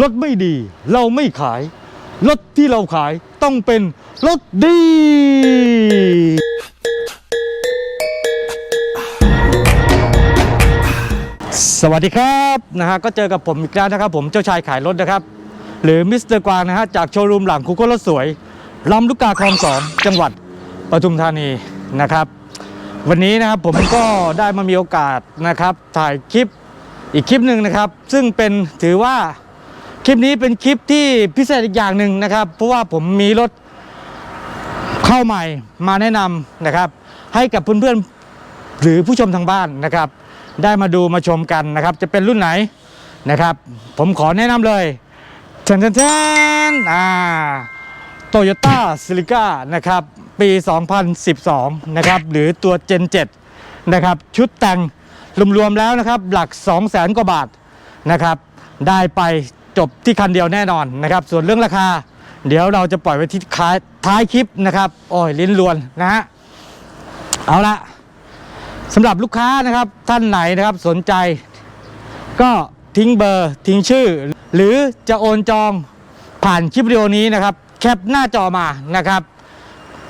รถไม่ดีเราไม่ขาย รถที่เราขายต้องเป็นรถดี สวัสดีครับนะฮะก็เจอกับผมอีกแล้วนะครับ ผมเจ้าชายขายรถนะครับ หรือมิสเตอร์กวางนะฮะจากโชว์รูมหลังคุกโครถสวยลำลูกกาคลองสองจังหวัดปทุมธานีนะครับ วันนี้นะครับผมก็ได้มามีโอกาสนะครับ ถ่ายคลิปอีกคลิปหนึ่งนะครับ ซึ่งเป็นถือว่าคลิปนี้เป็นคลิปที่พิเศษอีกอย่างหนึ่งนะครับ เพราะว่าผมมีรถเข้าใหม่มาแนะนำนะครับ ให้กับเพื่อนๆหรือผู้ชมทางบ้านนะครับ ได้มาดูมาชมกันนะครับ จะเป็นรุ่นไหนนะครับ ผมขอแนะนำเลยแทนแทนอ่าโตโยต้าซิลิก้านะครับ ปี 2012 นะครับ หรือตัว Gen 7 นะครับ ชุดแต่งรวมๆแล้วนะครับ หลัก 2 0,000กว่าบาทนะครับ ได้ไปจบที่คันเดียวแน่นอนนะครับ ส่วนเรื่องราคา เดี๋ยวเราจะปล่อยไว้ที่ท้ายท้ายคลิปนะครับ โอ้ยลิ้นลวนนะฮะ เอาละสำหรับลูกค้านะครับท่านไหนนะครับสนใจ ก็ทิ้งเบอร์ทิ้งชื่อ หรือจะโอนจองผ่านคลิปวิดีโอนี้นะครับ แคปหน้าจอมานะครับ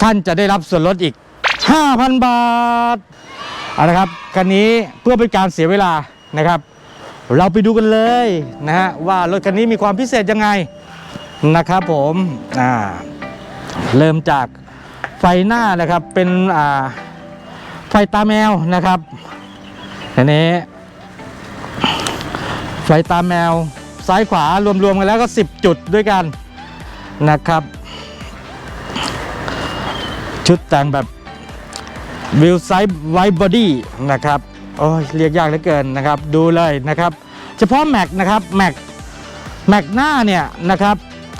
ท่านจะได้รับส่วนลดอีก 5,000 บาทเอาละครับคันนี้เพื่อเป็นการเสียเวลานะครับ เราไปดูกันเลยนะฮะว่ารถคันนี้มีความพิเศษยังไงนะครับผมอ่าเริ่มจากไฟหน้านะครับเป็นอ่าไฟตาแมวนะครับอันนี้ไฟตาแมวซ้ายขวารวมๆกันแล้วก็ 10 จุดด้วยกันนะครับ ชุดแต่งแบบวิวไซด์ไวบอดี้นะครับโอ้ยเรียกยากเหลือเกินนะครับ ดูเลยนะครับ เฉพาะแม็กนะครับแม็กแม็กหน้าเนี่ยนะครับ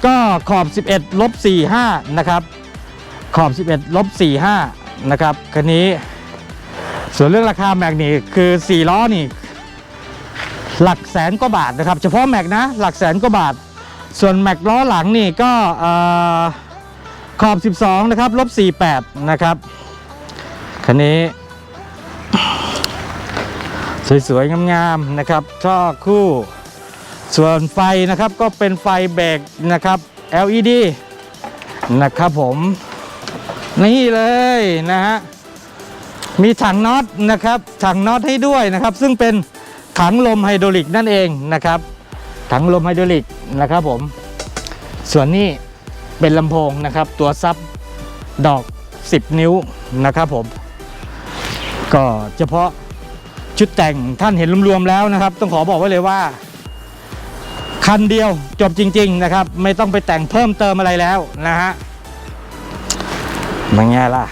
ก็ขอบ 11ลบ45 นะครับ ขอบ 11ลบ45 นะครับคันนี้ ส่วนเรื่องราคาแม็กนี่คือ 4 ล้อนี่ หลักแสนกว่าบาทนะครับ เฉพาะแม็กนะ หลักแสนกว่าบาท ส่วนแม็กล้อหลังนี่ก็เอ่อ ขอบ 12 นะครับลบ48 นะครับ คันนี้ สวย ๆ งามๆนะครับช่อคู่ ส่วนไฟนะครับก็เป็นไฟเบรกนะครับ LED นะครับผม นี่เลยนะฮะ มีถังน็อตนะครับ ถังน็อตให้ด้วยนะครับ ซึ่งเป็นถังลมไฮดรอลิกนั่นเองนะครับ ถังลมไฮดรอลิกนะครับผม ส่วนนี้ เป็นลำโพงนะครับ ตัวซับดอก 10 นิ้วนะครับผม ก็เฉพาะชุดแต่งท่านเห็นรวมๆแล้วนะครับ ต้องขอบอกไว้เลยว่า คันเดียวจบจริง ๆ นะครับ ไม่ต้องไปแต่งเพิ่มเติมอะไรแล้วนะฮะมันไงล่ะ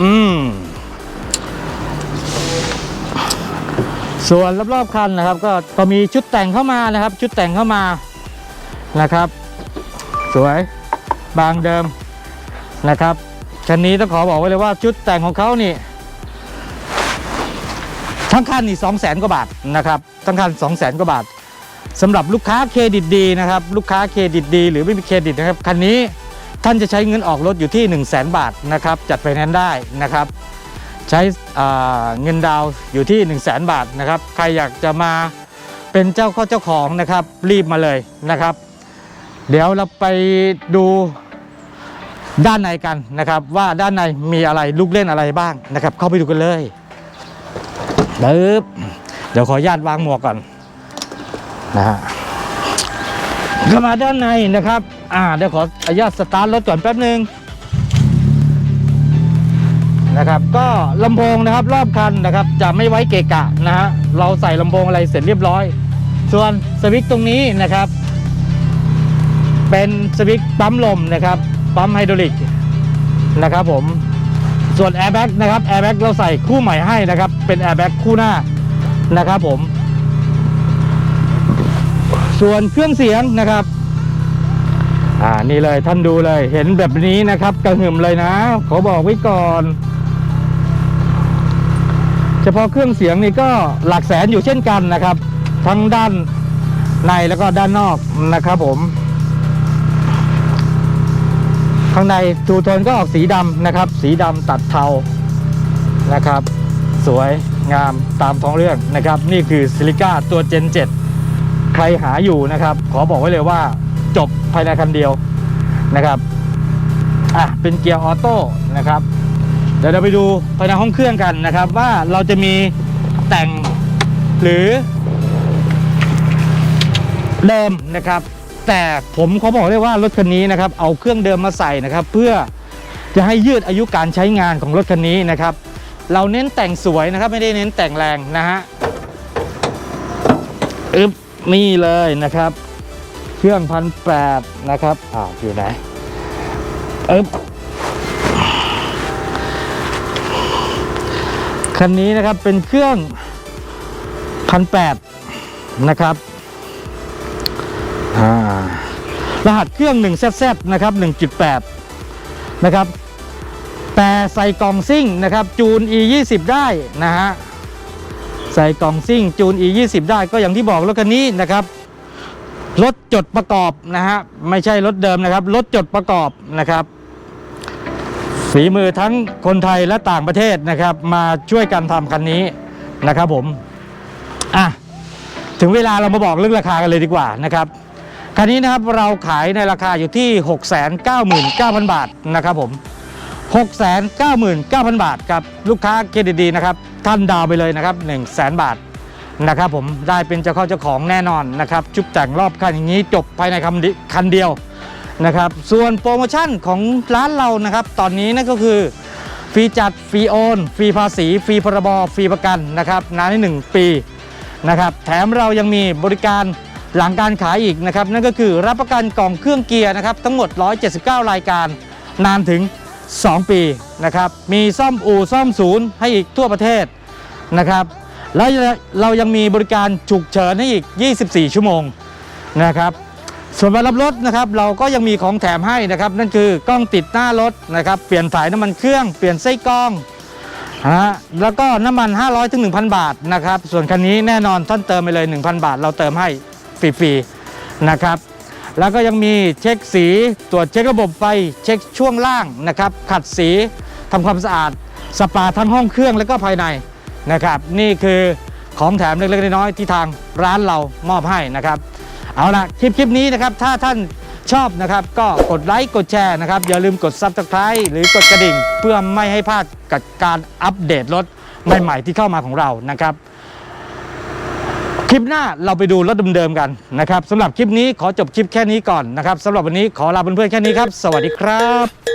อืม ส่วนรอบๆคันนะครับ ก็ก็มีชุดแต่งเข้ามานะครับ ชุดแต่งเข้ามานะครับ สวย บางเดิมนะครับคันนี้ต้องขอบอกไว้เลยว่าชุดแต่งของเขานี่ทั้งคันนี่สองแสนกว่าบาทนะครับทั้งคันสองแสนกว่าบาทสำหรับลูกค้าเครดิตดีนะครับลูกค้าเครดิตดี หรือไม่มีเครดิตนะครับคันนี้ท่านจะใช้เงินออกรถอยู่ที่ 1 0 0 0 0แบาทนะครับจัดไฟแนนซ์ได้นะครับ ใช้เงินดาวน์อยู่ที่ 1 0 0 0 0แบาทนะครับใครอยากจะมาเป็นเจ้าข้าเจ้าของนะครับรีบมาเลยนะครับ เดี๋ยวเราไปดูด้านในกันนะครับ ว่าด้านในมีอะไรลูกเล่นอะไรบ้างนะครับ เข้าไปดูกันเลยปึ๊บเดี๋ยวขออนุญาตวางหมวกก่อนนะฮะเข้ามาด้านในนะครับอ่าเดี๋ยวขออนุญาตสตาร์ทรถก่อนแป๊บหนึ่งนะครับก็ลำโพงนะครับรอบคันนะครับจะไม่ไว้เกะกะนะฮะเราใส่ลำโพงอะไรเสร็จเรียบร้อย ส่วนสวิตช์ตรงนี้นะครับ เป็นสวิตช์ปั๊มลมนะครับปั๊มไฮดรอลิกนะครับผมส่วนแอร์แบ็กนะครับแอร์แบ็กเราใส่คู่ใหม่ให้นะครับ เป็นแอร์แบ็กคู่หน้านะครับผม ส่วนเครื่องเสียงนะครับ อ่านี่เลยท่านดูเลย เห็นแบบนี้นะครับ กระหึ่มเลยนะ ขอบอกไว้ก่อน เฉพาะเครื่องเสียงนี่ก็หลักแสนอยู่เช่นกันนะครับ ทั้งด้านในแล้วก็ด้านนอกนะครับผม ข้างในทูโทนก็ออกสีดำนะครับ สีดำตัดเทานะครับ สวยงามตามท้องเรื่องนะครับ นี่คือซิลิก้าตัวเจน 7 ใครหาอยู่นะครับ ขอบอกไว้เลยว่าจบภายในคันเดียวนะครับอะเป็นเกียร์ออโต้นะครับเดี๋ยวเราไปดูภายในห้องเครื่องกันนะครับ ว่าเราจะมีแต่งหรือเดิมนะครับ แต่ผมเขาบอกเลยว่ารถคันนี้นะครับเอาเครื่องเดิมมาใส่นะครับ เพื่อจะให้ยืดอายุการใช้งานของรถคันนี้นะครับ เราเน้นแต่งสวยนะครับไม่ได้เน้นแต่งแรงนะฮะอึบนี่เลยนะครับ เครื่องพันแปดนะครับอ้าวอยู่ไหนอึบคันนี้นะครับเป็นเครื่องพันแปดนะครับ รหัสเครื่อง 1 z z นะครับ 1.8 นะครับ แต่ใส่กล่องซิ่งนะครับ จูน e 2 0ได้นะฮะ ใส่กล่องซิ่ง จูน e 2 0ได้ก็อย่างที่บอกรถคันนี้นะครับ รถจดประกอบนะฮะ ไม่ใช่รถเดิมนะครับ รถจดประกอบนะครับ ฝีมือทั้งคนไทยและต่างประเทศนะครับ มาช่วยกันทำคันนี้นะครับผม อะ ถึงเวลาเรามาบอกเรื่องราคากันเลยดีกว่านะครับ คันนี้นะครับเราขายในราคาอยู่ที่ 699,000 บาทนะครับผม 699,000 บาทครับลูกค้าเครดิตดีนะครับท่านดาวไปเลยนะครับ 1 0 0 0 0แบาทนะครับผมได้เป็นเจ้าเข้าเจ้าของแน่นอนนะครับชุบแต่งรอบคันอย่างนี้จบภายในคันเดีคันเดียวนะครับส่วนโปรโมชั่นของร้านเรานะครับ ตอนนี้นั่นก็คือฟรีจัดฟรีโอนฟรีภาษีฟรีพรบฟรีประกันนะครับนานที่ 1 ปีนะครับแถมเรายังมีบริการ หลังการขายอีกนะครับนั่นก็คือรับประกันกล่องเครื่องเกียร์นะครับทั้งหมด 179 รายการนานถึง 2 ปีนะครับมีซ่อมอู่ซ่อมศูนย์ให้อีกทั่วประเทศนะครับแล้วเรายังมีบริการฉุกเฉินให้อีก 24 ชั่วโมงนะครับส่วนมารับรถนะครับเราก็ยังมีของแถมให้นะครับนั่นคือกล้องติดหน้ารถนะครับเปลี่ยนสายน้ำมันเครื่องเปลี่ยนไส้กล้องนะฮะแล้วก็น้ำมัน 500ถึง1,000 บาทนะครับส่วนคันนี้แน่นอนท่านเติมไปเลย 1,000 บาทเราเติมให้ ฟรีๆนะครับ แล้วก็ยังมีเช็คสีตรวจเช็คระบบไฟเช็คช่วงล่างนะครับ ขัดสีทำความสะอาดสปาทั้งห้องเครื่องแล้วก็ภายในนะครับ นี่คือของแถมเล็กๆน้อยๆที่ทางร้านเรามอบให้นะครับ เอาละคลิปคลิปนี้นะครับ ถ้าท่านชอบนะครับ ก็กดไลค์กดแชร์นะครับ อย่าลืมกด Subscribe หรือกดกระดิ่ง เพื่อไม่ให้พลาดกับการอัปเดตรถใหม่ ๆ ที่เข้ามาของเรานะครับ คลิปหน้าเราไปดูรถเดิมๆกันนะครับสำหรับคลิปนี้ขอจบคลิปแค่นี้ก่อนนะครับสำหรับวันนี้ขอลาเพื่อนๆแค่นี้ครับ สวัสดีครับ